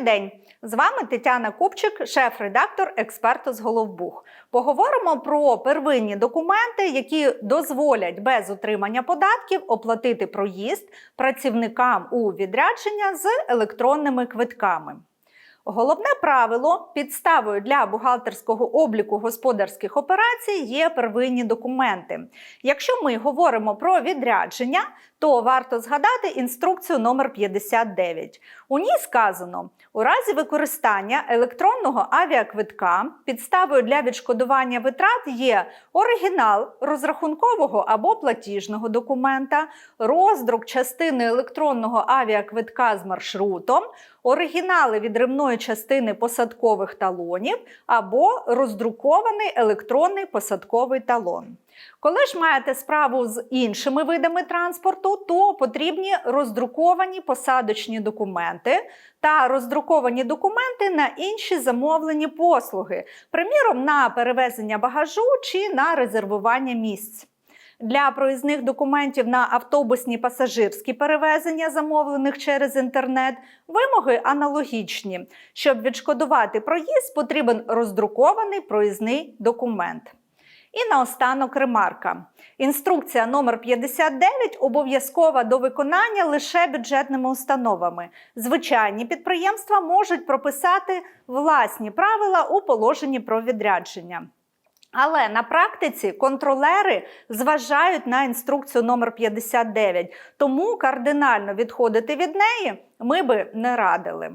Добрий день! З вами Тетяна Купчик, шеф-редактор експерту з Головбух. Поговоримо про первинні документи, які дозволять без отримання податків оплатити проїзд працівникам у відрядження з електронними квитками. Головне правило підставою для бухгалтерського обліку господарських операцій є первинні документи. Якщо ми говоримо про відрядження, то варто згадати інструкцію номер 59. У ній сказано: у разі використання електронного авіаквитка підставою для відшкодування витрат є оригінал розрахункового або платіжного документа, роздрук частини електронного авіаквитка з маршрутом, оригінали відривної частини посадкових талонів або роздрукований електронний посадковий талон. Коли ж маєте справу з іншими видами транспорту, то потрібні роздруковані посадочні документи та роздруковані документи на інші замовлені послуги, приміром на перевезення багажу чи на резервування місць. Для проїзних документів на автобусні пасажирські перевезення, замовлених через інтернет, вимоги аналогічні. Щоб відшкодувати проїзд, потрібен роздрукований проїзний документ. І наостанок ремарка. Інструкція номер 59 обов'язкова до виконання лише бюджетними установами. Звичайні підприємства можуть прописати власні правила у положенні про відрядження. Але на практиці контролери зважають на інструкцію номер 59, тому кардинально відходити від неї ми би не радили.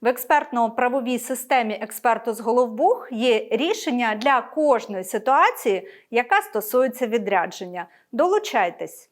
В експертно-правовій системі експерту з Головбух є рішення для кожної ситуації, яка стосується відрядження. Долучайтесь!